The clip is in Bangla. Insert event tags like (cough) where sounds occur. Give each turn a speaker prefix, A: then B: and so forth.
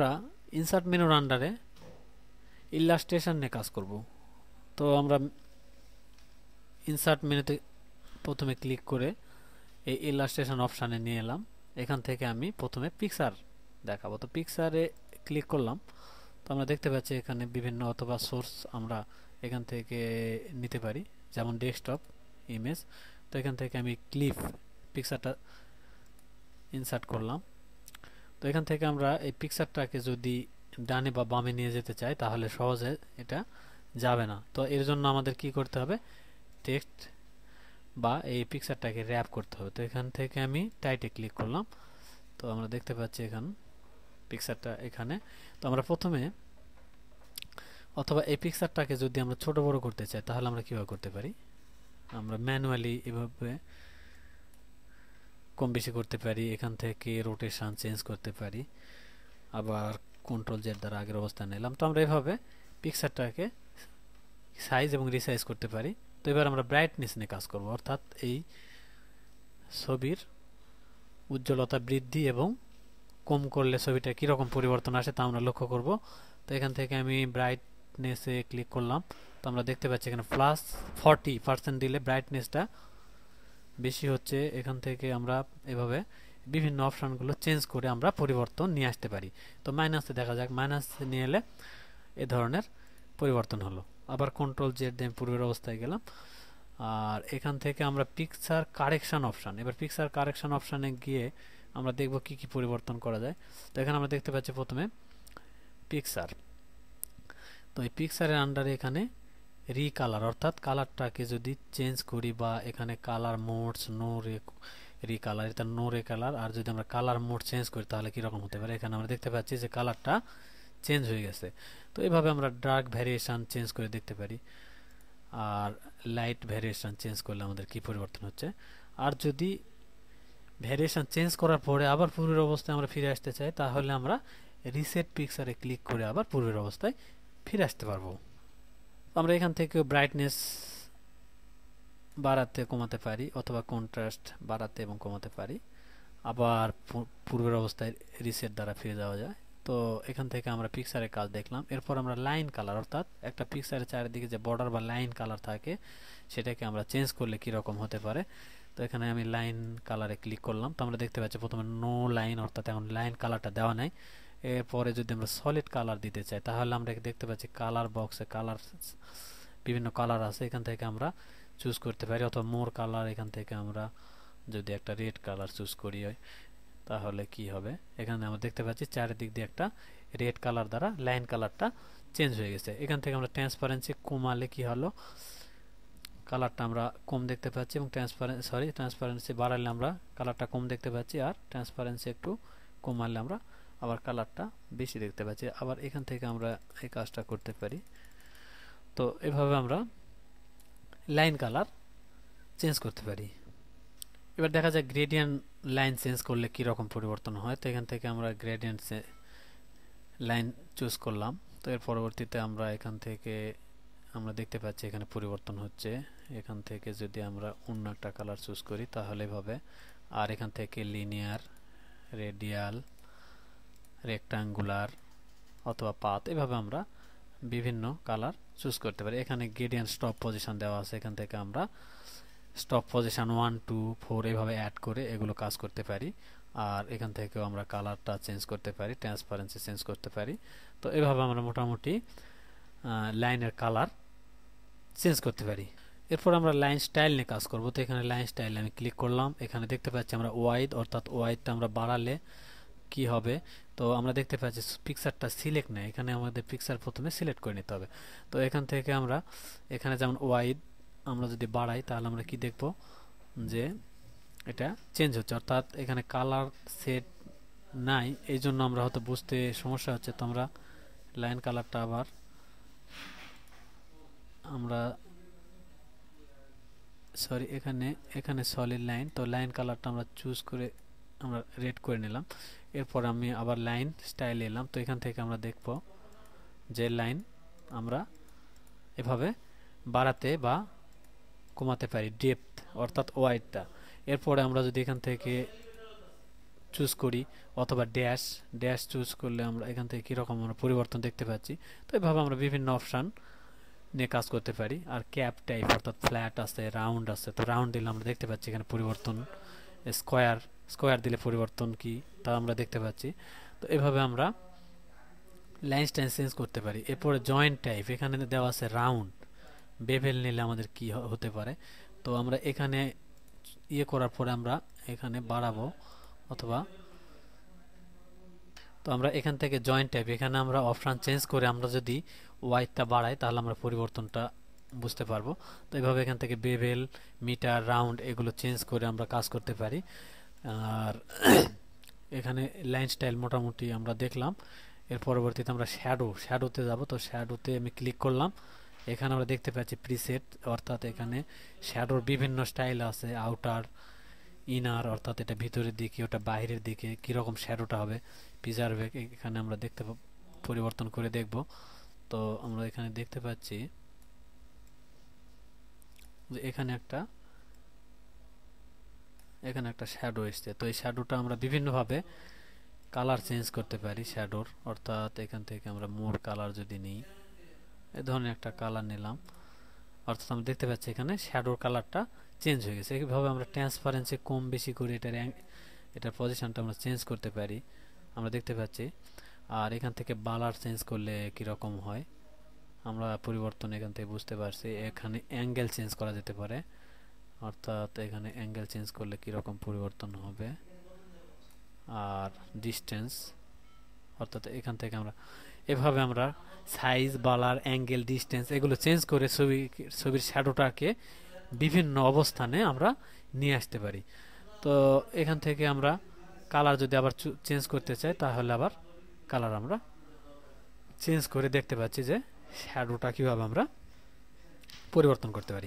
A: আমরা ইনসার্ট মেনুর আন্ডারে ইলাস্ট্রেশন নিয়ে কাজ করব। তো আমরা ইনসার্ট মেনুতে প্রথমে ক্লিক করে এই ইলাস্ট্রেশন অপশানে নিয়ে এলাম। এখান থেকে আমি প্রথমে পিকচার দেখাবো। তো পিকচারে ক্লিক করলাম। তো আমরা দেখতে পাচ্ছি এখানে বিভিন্ন অথবা সোর্স আমরা এখান থেকে নিতে পারি, যেমন ডেস্কটপ ইমেজ তো এখান থেকে আমি ক্লিপ পিকচারটা ইনসার্ট করলাম। তো এখান থেকে আমরা এই পিকচারটাকে যদি ডানে বা বামে নিয়ে যেতে চাই, তাহলে সহজে এটা যাবে না। তো এর জন্য আমাদের কি করতে হবে? টেক্সট বা এই পিকচারটাকে র্যাপ করতে হবে। তো এখান থেকে আমি টাইটে ক্লিক করলাম। তো আমরা দেখতে পাচ্ছি এখান পিকচারটা এখানে। তো আমরা প্রথমে অথবা এই পিকচারটাকে যদি আমরা ছোট বড় করতে চাই, তাহলে আমরা কীভাবে করতে পারি? আমরা ম্যানুয়ালি এভাবে কম বেশি করতে পারি, এখান থেকে রোটেশন চেঞ্জ করতে পারি। আবার কন্ট্রোল জেড দ্বারা আগের অবস্থান নিলাম। তো আমরা এভাবে পিকচারটাকে সাইজ এবং রিসাইজ করতে পারি। তো এবার আমরা ব্রাইটনেস নিয়ে কাজ করব। অর্থাৎ এই ছবির উজ্জ্বলতা বৃদ্ধি এবং কম করলে ছবিটা কীরকম পরিবর্তন আসে তা আমরা লক্ষ্য করব। তো এখান থেকে আমি ব্রাইটনেসে ক্লিক করলাম। তো আমরা দেখতে পাচ্ছি এখানে প্লাস ফর্টি পার্সেন্ট দিলে ব্রাইটনেসটা বেশি হচ্ছে, এখান থেকে আমরা এভাবে বিভিন্ন অপশানগুলো চেঞ্জ করে আমরা পরিবর্তন নিয়ে আসতে পারি। তো মাইনাসে দেখা যাক মাইনাস নিয়ে এলে এ ধরনের পরিবর্তন হলো। আবার কন্ট্রোল জেড দিয়ে পূর্বের অবস্থায় গেলাম। আর এখান থেকে আমরা পিকচার কারেকশন অপশান এবার পিকচার কারেকশন অপশানে গিয়ে আমরা দেখব কি কি পরিবর্তন করা যায়। তো এখানে আমরা দেখতে পাচ্ছি প্রথমে পিকচার তো এই পিকচারের আন্ডারে এখানে রিকালার অর্থাৎ কালারটাকে যদি চেঞ্জ করি বা এখানে colour modes no re recolour এটা নো রে কালার আর যদি আমরা কালার মোড চেঞ্জ করি, তাহলে কীরকম হতে পারে? এখানে আমরা দেখতে পাচ্ছি যে কালারটা চেঞ্জ হয়ে গেছে। তো এভাবে আমরা ডার্ক ভ্যারিয়েশান চেঞ্জ করে দেখতে পারি। আর লাইট ভ্যারিয়েশান চেঞ্জ করলে আমাদের কি পরিবর্তন হচ্ছে? আর যদি ভ্যারিয়েশান চেঞ্জ করার পরে আবার পূর্বের অবস্থায় আমরা ফিরে আসতে চাই, তাহলে আমরা রিসেট পিকচারে ক্লিক করে আবার পূর্বের অবস্থায় ফিরে আসতে পারব। আমরা এখান থেকে ব্রাইটনেস বাড়াতে কমাতে পারি, অথবা কন্ট্রাস্ট বাড়াতে এবং কমাতে পারি। আবার পূর্বের অবস্থায় রিসেট দ্বারা ফিরে যাওয়া যায়। তো এখান থেকে আমরা পিকচারের কাজ দেখলাম। এরপর আমরা লাইন কালার অর্থাৎ একটা পিকচারের চারিদিকে যে বর্ডার বা লাইন কালার থাকে, সেটাকে আমরা চেঞ্জ করলে কীরকম হতে পারে? তো এখানে আমি লাইন কালারে ক্লিক করলাম। তো আমরা দেখতে পাচ্ছি প্রথমে নো লাইন অর্থাৎ এখন লাইন কালারটা দেওয়া নাই। এরপরে যদি আমরা সলিড কালার দিতে চাই, তাহলে আমরা দেখতে পাচ্ছি কালার বক্সে কালার বিভিন্ন কালার আছে, এখান থেকে আমরা চুজ করতে পারি। অথবা মোর কালার এখান থেকে আমরা যদি একটা রেড কালার চুজ করি তাহলে কি হবে? এখানে আমরা দেখতে পাচ্ছি চারিদিক দিয়ে একটা রেড কালার দ্বারা লাইন কালারটা চেঞ্জ হয়ে গেছে। এখান থেকে আমরা ট্রান্সপারেন্সি কমালে কি হলো? কালারটা আমরা কম দেখতে পাচ্ছি এবং ট্রান্সপারেন্সি সরি ট্রান্সপারেন্সি বাড়ালে আমরা কালারটা কম দেখতে পাচ্ছি আর ট্রান্সপারেন্সি একটু কমালে আমরা আবার কালারটা বেশি দেখতে পাচ্ছি। আবার এখান থেকে আমরা এই কাজটা করতে পারি। তো এভাবে আমরা লাইন কালার চেঞ্জ করতে পারি। এবার দেখা যায় গ্রেডিয়েন্ট লাইন চেঞ্জ করলে কি রকম পরিবর্তন হয়। তো এখান থেকে আমরা গ্রেডিয়েন্ট লাইন চুজ করলাম। তো এর পরবর্তীতে আমরা এখান থেকে আমরা দেখতে পাচ্ছি এখানে পরিবর্তন হচ্ছে। এখান থেকে যদি আমরা অন্য একটা কালার চুজ করি, তাহলে এভাবে। আর এখান থেকে লিনিয়ার রেডিয়াল রেক্টাঙ্গুলার অথবা পাত, এভাবে আমরা বিভিন্ন কালার চুজ করতে পারি। এখানে গ্রেডিয়েন্ট স্টপ পজিশন দেওয়া আছে, এখান থেকে আমরা stop position one two four এভাবে অ্যাড করে এগুলো কাজ করতে পারি। আর এখান থেকেও আমরা কালারটা চেঞ্জ করতে পারি ট্রান্সপারেন্সি চেঞ্জ করতে পারি। তো এভাবে আমরা মোটামুটি লাইনের কালার চেঞ্জ করতে পারি। এরপর আমরা লাইন স্টাইল নিয়ে কাজ করব। তো এখানে লাইন স্টাইল আমি ক্লিক করলাম। এখানে দেখতে পাচ্ছি আমরা ওয়াইড অর্থাৎ ওয়াইডটা আমরা বাড়ালে কি হবে? তো আমরা দেখতে পাচ্ছি পিকচারটা সিলেক্ট নেই। এখানে আমাদের পিকচার প্রথমে সিলেক্ট করে নিতে হবে। তো এখান থেকে আমরা, এখানে যেমন ওয়াইড আমরা যদি বাড়াই, তাহলে আমরা কি দেখব? যে এটা চেঞ্জ হচ্ছে। অর্থাৎ এখানে কালার সেট নাই। এই জন্য আমরা হয়তো বুঝতে সমস্যা হচ্ছে। তো আমরা লাইন কালারটা আবার আমরা সরি এখানে এখানে সলিড লাইন তো লাইন কালারটা আমরা চুজ করে আমরা রেড করে নিলাম। এরপর আমি আবার লাইন স্টাইল এলাম। তো এখান থেকে আমরা দেখব যে লাইন আমরা এভাবে বাড়াতে বা কমাতে পারি ডেপথ অর্থাৎ ওয়াইডটা এরপরে আমরা যদি এখান থেকে চুজ করি অথবা ড্যাশ ড্যাশ চুজ করলে আমরা এখান থেকে কীরকম আমরা পরিবর্তন দেখতে পাচ্ছি। তো এভাবে আমরা বিভিন্ন অপশান নিয়ে কাজ করতে পারি। আর ক্যাপ টাইপ অর্থাৎ ফ্ল্যাট আছে রাউন্ড আছে। তো রাউন্ড দিলে আমরা দেখতে পাচ্ছি এখানে পরিবর্তন স্কোয়ার স্কোয়ার দিলে পরিবর্তন কি তা আমরা দেখতে পাচ্ছি। তো এভাবে আমরা লাইন স্টাইন চেঞ্জ করতে পারি। এরপরে জয়েন্ট টাইপ এখানে দেওয়া আছে রাউন্ড বেভেল নিলে আমাদের কি হতে পারে? তো আমরা এখানে ইয়ে করার পরে আমরা এখানে বাড়াবো অথবা তো আমরা এখান থেকে জয়েন্ট টাইপ এখানে আমরা অপশান চেঞ্জ করে আমরা যদি ওয়াইটটা বাড়াই তাহলে আমরা পরিবর্তনটা বুঝতে পারব। তো এভাবে এখান থেকে বেভেল মিটার রাউন্ড এগুলো চেঞ্জ করে আমরা কাজ করতে পারি। আর (coughs) এখানে লাইন স্টাইল মোটামুটি আমরা দেখলাম। এর পরবর্তীতে আমরা শ্যাডো শ্যাডোতে যাব। তো শ্যাডোতে আমি ক্লিক করলাম। এখানে আমরা দেখতে পাচ্ছি প্রিসেট অর্থাৎ এখানে শ্যাডোর বিভিন্ন স্টাইল আছে। আউটার ইনার অর্থাৎ এটা ভিতরের দিকে, ওটা বাইরের দিকে, কীরকম শ্যাডোটা হবে প্রিজার্ভে এখানে আমরা দেখতে পরিবর্তন করে দেখব। তো আমরা এখানে দেখতে পাচ্ছি এখানে একটা এখানে একটা শ্যাডো এসছে। তো এই শ্যাডোটা আমরা বিভিন্নভাবে কালার চেঞ্জ করতে পারি শ্যাডোর অর্থাৎ এখান থেকে আমরা মোর কালার যদি নিই, এ ধরনের একটা কালার নিলাম। অর্থাৎ আমরা দেখতে পাচ্ছি এখানে শ্যাডোর কালারটা চেঞ্জ হয়ে গেছে। এইভাবে আমরা ট্রান্সপারেন্সি কম বেশি করে এটার এটার পজিশনটা আমরা চেঞ্জ করতে পারি। আমরা দেখতে পাচ্ছি। আর এখান থেকে বালার চেঞ্জ করলে কীরকম হয়? আমরা পরিবর্তন এখান থেকে বুঝতে পারছি। এখানে অ্যাঙ্গেল চেঞ্জ করা যেতে পারে। অর্থাৎ এখানে অ্যাঙ্গেল চেঞ্জ করলে কীরকম পরিবর্তন হবে? আর ডিস্টেন্স অর্থাৎ এখান থেকে আমরা, এভাবে আমরা সাইজ বালার অ্যাঙ্গেল ডিস্টেন্স এগুলো চেঞ্জ করে ছবি, ছবির শ্যাডোটাকে বিভিন্ন অবস্থানে আমরা নিয়ে আসতে পারি। তো এখান থেকে আমরা কালার যদি আবার চেঞ্জ করতে চাই, তাহলে আবার কালার আমরা চেঞ্জ করে দেখতে পাচ্ছি যে শ্যাডোটা কীভাবে আমরা পরিবর্তন করতে পারি।